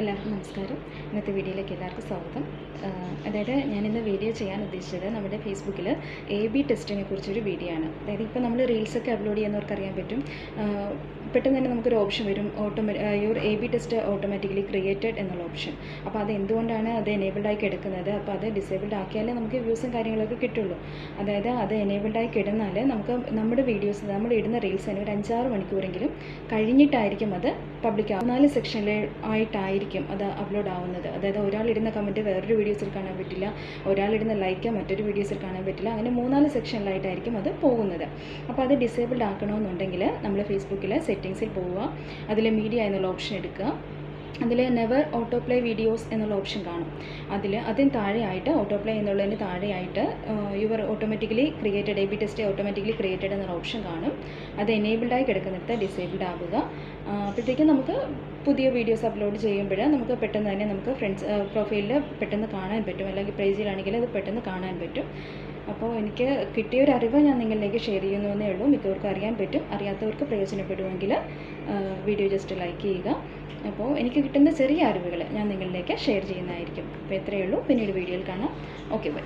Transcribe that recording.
എല്ലാവർക്കും നമസ്കാരം. ഇന്നത്തെ വീഡിയോയിലേക്ക് എല്ലാവർക്കും സ്വാഗതം. അതായത് ഞാനിന്ന് വീഡിയോ ചെയ്യാൻ ഉദ്ദേശിച്ചത് നമ്മുടെ ഫേസ്ബുക്കിൽ എ ബി ടെസ്റ്റിനെ കുറിച്ചൊരു വീഡിയോ ആണ്. അതായത് ഇപ്പോൾ നമ്മൾ റീൽസൊക്കെ അപ്ലോഡ് ചെയ്യുന്നവർക്ക് അറിയാൻ പറ്റും പെട്ടെന്ന് തന്നെ നമുക്കൊരു ഓപ്ഷൻ വരും. Automate your A B test automatically created എന്നുള്ള ഓപ്ഷൻ. അപ്പോൾ അത് എന്തുകൊണ്ടാണ് അത് എനേബിൾഡ് ആയി കിടക്കുന്നത്? അപ്പോൾ അത് ഡിസേബിൾഡ് ആക്കിയാലേ നമുക്ക് വ്യൂസും കാര്യങ്ങളൊക്കെ കിട്ടുള്ളൂ. അതായത് അത് എനേബിൾഡ് ആയി കിടന്നാൽ നമുക്ക് നമ്മുടെ വീഡിയോസ് നമ്മൾ ഇടുന്ന റീൽസ് തന്നെ ഒരു അഞ്ചാറ് മണിക്കൂറെങ്കിലും കഴിഞ്ഞിട്ടായിരിക്കും അത് പബ്ലിക് ആവും നാല് സെക്ഷനിൽ ആയിട്ടായിരിക്കും അത് അപ്ലോഡ് ആവുന്നത്. അതായത് ഒരാൾ ഇടുന്ന കമന്റ് വേറൊരു വീഡിയോസിൽ കാണാൻ പറ്റില്ല. ഒരാൾ ഇടുന്ന ലൈക്ക് മറ്റൊരു വീഡിയോസിൽ കാണാൻ പറ്റില്ല. അങ്ങനെ മൂന്നാൽ സെക്ഷനിലായിട്ടായിരിക്കും അത് പോകുന്നത്. അപ്പോൾ അത് ഡിസേബിൾഡ് ആക്കണമെന്നുണ്ടെങ്കിൽ നമ്മൾ ഫേസ്ബുക്കിൽ സെറ്റിങ്സിൽ പോവുക. അതിൽ മീഡിയ എന്നുള്ള ഓപ്ഷൻ എടുക്കുക. അതിൽ നെവർ ഓട്ടോ പ്ലേ വീഡിയോസ് എന്നുള്ള ഓപ്ഷൻ കാണും. അതിൽ അതിന് താഴെയായിട്ട് ഓട്ടോ പ്ലേ എന്നുള്ളതിന് താഴെയായിട്ട് your automatically created A B test automatically created എന്നുള്ള ഓപ്ഷൻ കാണും. അത് എനേബിൾഡായി കിടക്കുന്നിടത്ത് ഡിസേബിൾഡ് ആവുക. അപ്പോഴത്തേക്കും നമുക്ക് പുതിയ വീഡിയോസ് അപ്ലോഡ് ചെയ്യുമ്പോൾ നമുക്ക് പെട്ടെന്ന് തന്നെ നമുക്ക് ഫ്രണ്ട്സ് പ്രൊഫൈലിൽ പെട്ടെന്ന് കാണാൻ പറ്റും. അല്ലെങ്കിൽ പേജിലാണെങ്കിൽ അത് പെട്ടെന്ന് കാണാൻ പറ്റും. അപ്പോൾ എനിക്ക് കിട്ടിയ ഒരു അറിവ് ഞാൻ നിങ്ങളിലേക്ക് ഷെയർ ചെയ്യുന്നു എന്നേ ഉള്ളൂ. മിക്കവർക്കും അറിയാൻ പറ്റും. അറിയാത്തവർക്ക് പ്രയോജനപ്പെടുമെങ്കിൽ വീഡിയോ ജസ്റ്റ് ലൈക്ക് ചെയ്യുക. അപ്പോൾ എനിക്ക് കിട്ടുന്ന ചെറിയ അറിവുകൾ ഞാൻ നിങ്ങളിലേക്ക് ഷെയർ ചെയ്യുന്നതായിരിക്കും. അപ്പോൾ ഇത്രയേ ഉള്ളൂ. പിന്നീട് വീഡിയോയിൽ കാണാം. Okay bye